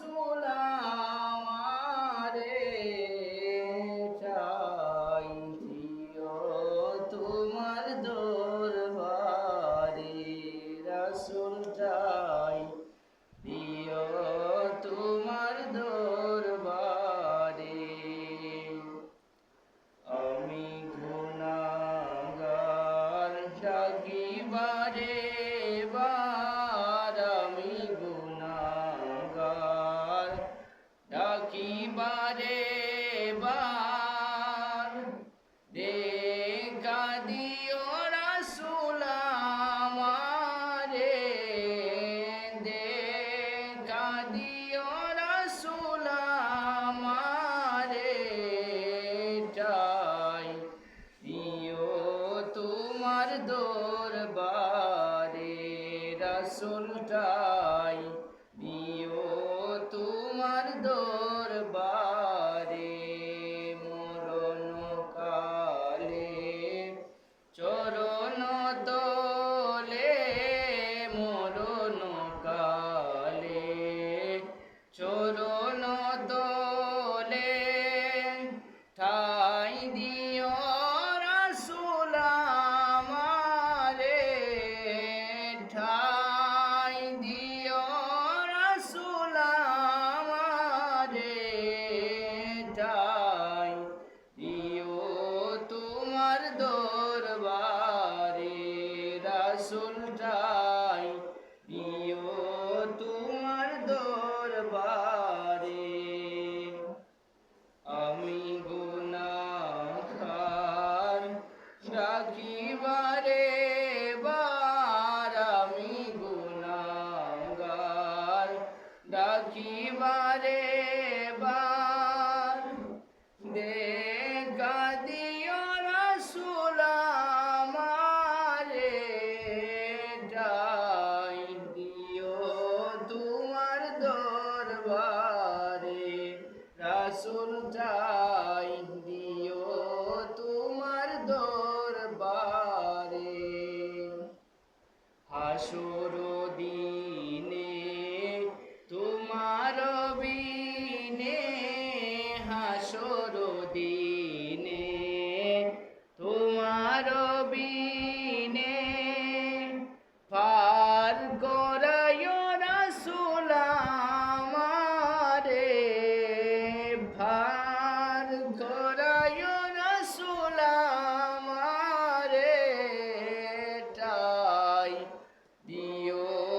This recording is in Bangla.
রাসূল আমারে চাই দিও তোমার দরবারে। রাসূল চাই দিও তোমার দরবারে। আমি গুনাহগার ডাকিবারে বার দেখা দিও রাসূল আমারে। দেখা দিও রাসূল আমারে। চাই দিও তোমার দরবারে রাসূল চাই তোমার দরবারে রাসূল ঠাই দিও তোমার দরবারে আমি গুনাহগার ডাকিবারে বার আমি গুনাহগার ডাকিবারে দিনে তোমার বিনে পার করায় রাসূল আমারে ভার করায় রাসূল আমারে টাই দিও